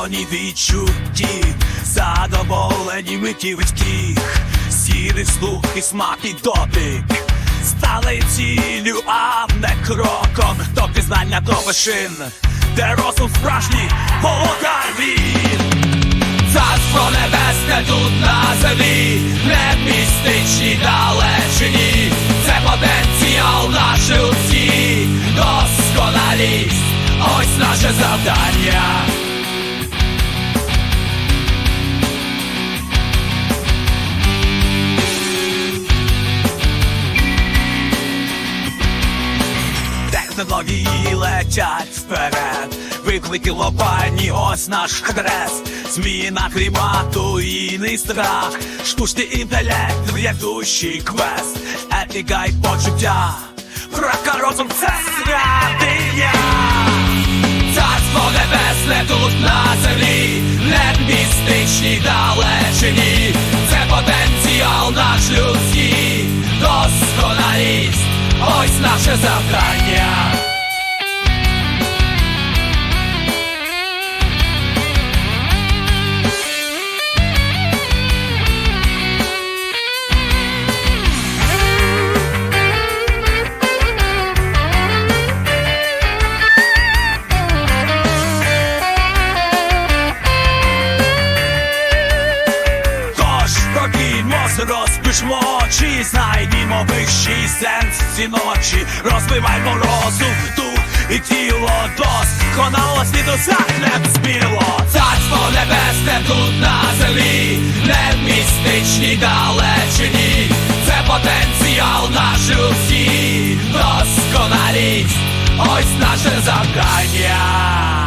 полоні відчутті, задоволені миті витьких, сірий слух і смак і дотик. Стали ціллю, а не кроком до пізнання до вершин, де розум справжній володар він. Царство небесне тут на землі, не в містичній далечині, це потенціал наші усі, досконалість, ось наше завдання. Технології летять вперед, виклики лопані, ось наш хрест, зміна клімату і не страх, штучний інтелект, врядущий квест, етика й почуття, Рака розум це святиня. Царство небесне тут на землі, не в містичній далечині, це потенціал наш людський, наше завдання. Ці ночі, розбивай розум, дух і тіло. Досконало світу захнем спіло. Царство небесне тут на землі, не в містичній далечині, це потенціал наш усі, досконалість, ось наше завдання.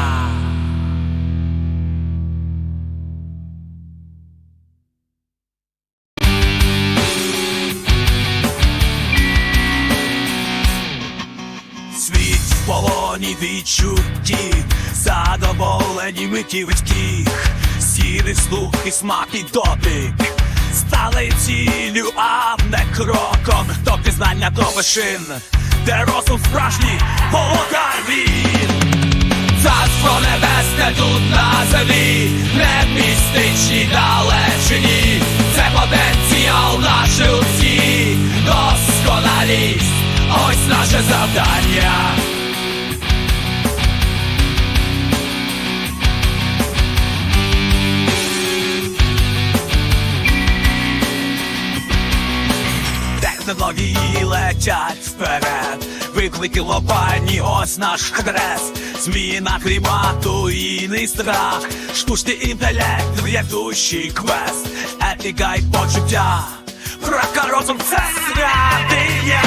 Відчутті, задоволені миті витьких, сірий слух і смак і дотик. Стали ціллю, а не кроком до пізнання до вершин, де розум справжній володар він. Царство небесне тут на землі, не в містичній далечині, це потенціал наші усі, досконалість, ось наше завдання. Технології летять вперед, виклики лопані, ось наш хрест, зміна клімату і не страх, штучний інтелект, врядущий квест, етика й почуття, Рака розум це святиня.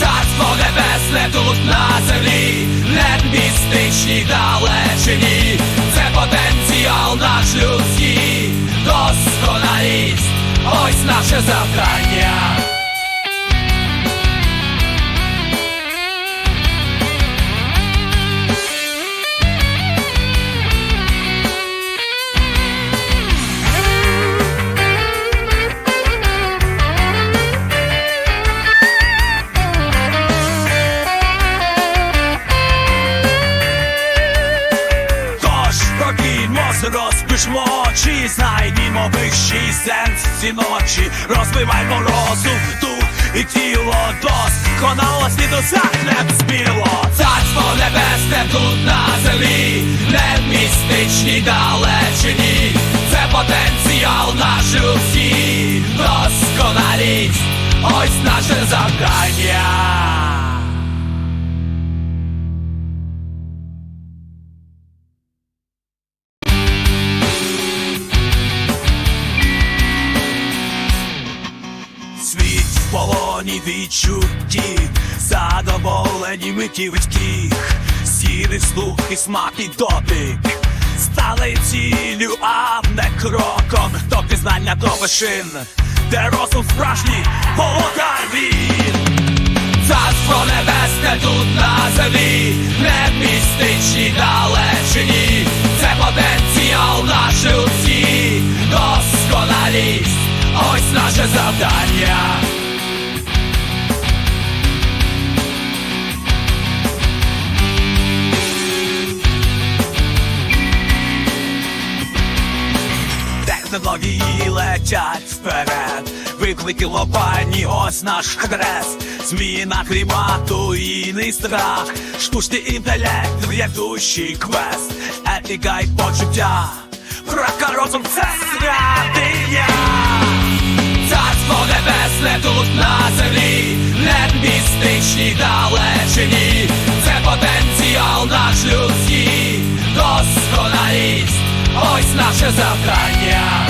Царство небесне тут на землі, не містичній далечині, це потенціал наш людський, досконалість, ось наше завдання. Світу захлеб спіло. Царство небесне тут на землі, не в містичній далечині, це потенціал наш усі, досконалість, ось наше завдання. Полоні відчутті, задоволені миті витьких, сірий слух і смак і дотик. Стали ціллю, а не кроком до пізнання до вершин, де розум справжній володар він. Царство небесне тут на землі, не в містичній далечині, це потенціал наші усі, досконалість, ось наше завдання. Технології летять вперед. Виклики лопані, ось наш адрес. Зміна клімату і не страх. Штучний інтелект, ведущий квест, етика й почуття. Правка розум це святиня. Царство небесне тут на землі, не містичній далечині, це потенціал наш людський, досконалість, ось наше завдання.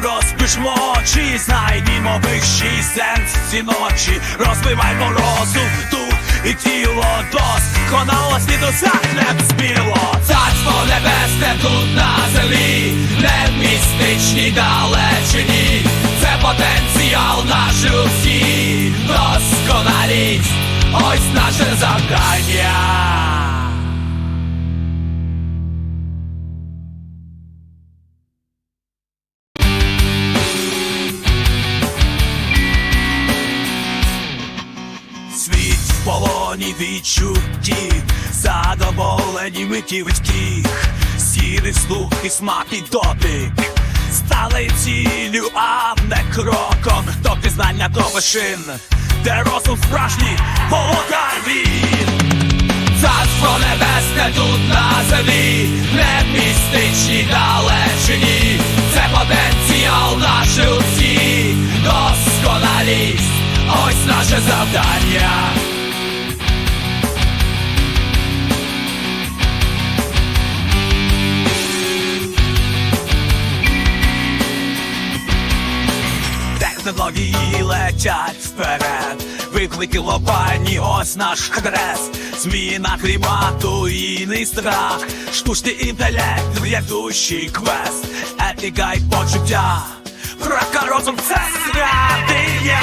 Розпишмо очі, знайдімо вищий сенс ці ночі, розбиваймо розум, дух і тіло досконало світозахнем спіло. Царство небесне тут на землі, не в містичній далечині, це потенціал наш людський, досконалість, ось наше завдання. Полоні відчуттів, задоволені миті людських, сірий слух і смак і дотик, стали ціллю, а не кроком, до пізнання до вишин, де розум справжній володар він. Царство небесне тут на землі, не в містичній далечині, це потенціал наш людський, досконалість, ось наше завдання. Летять вперед, виклики лопані, ось наш адрес. Зміна клімату і не страх, штучний інтелект, ведущий квест, етика й почуття. Правка розум це святиня.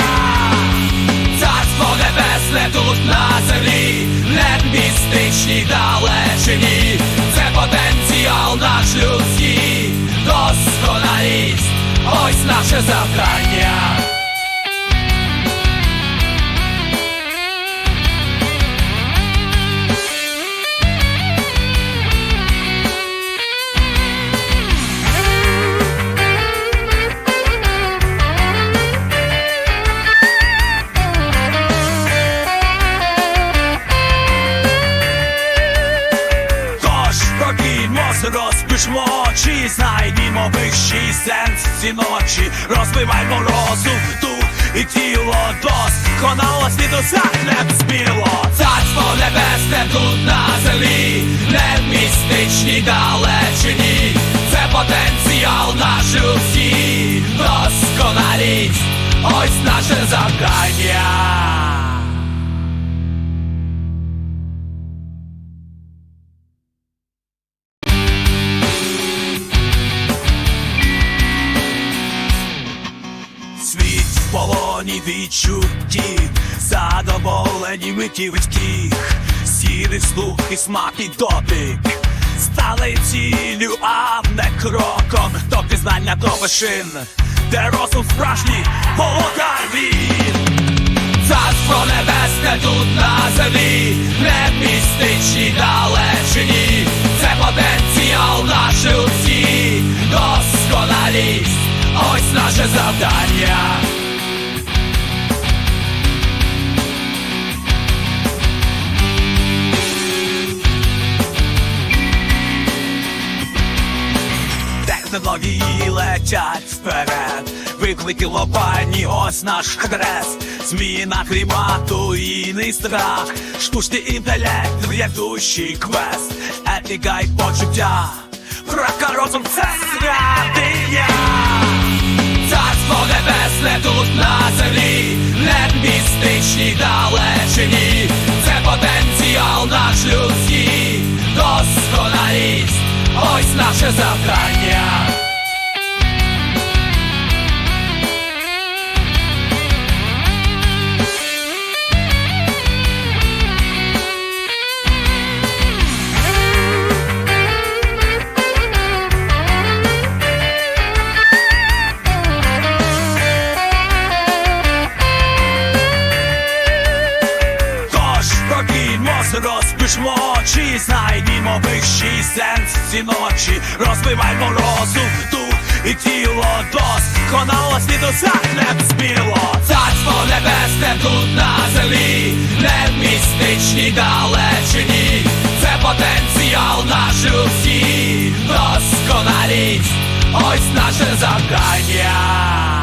Царство небесне тут на землі, не містичній далечині, це потенціал наш людський, досконалість, ось наше завдання. Ці ночі, розбивай розум, дух і тіло. Досконало світу сахне спіло. Царство небесне тут на землі, не в містичній далечині, це потенціал наш усі, досконалість, ось наше завдання. Полоні відчуттів, задоволені миті людських, сірий слух і смак і дотик, стали ціллю, а не кроком. До пізнання до вишин, де розум справжній володар він. Царство небесне тут на землі, не в містичній далечині, це потенціал наш людський, досконалість, ось наше завдання. Летять вперед, виклики лопані, ось наш адрес. Зміна клімату і не страх, штучний інтелект, ведущий квест, етика й почуття. Правка розум це святиня. Царство небесне тут на землі, не містичній далечині, це потенціал наш людський, досконалість, ось наше завдання. Ці ночі, розбивай морозу, дух і тіло досконалості досягне спіло. Царство небесне тут на землі, не в містичній далечині. Це потенціал наш усі, досконалість, ось наше завдання.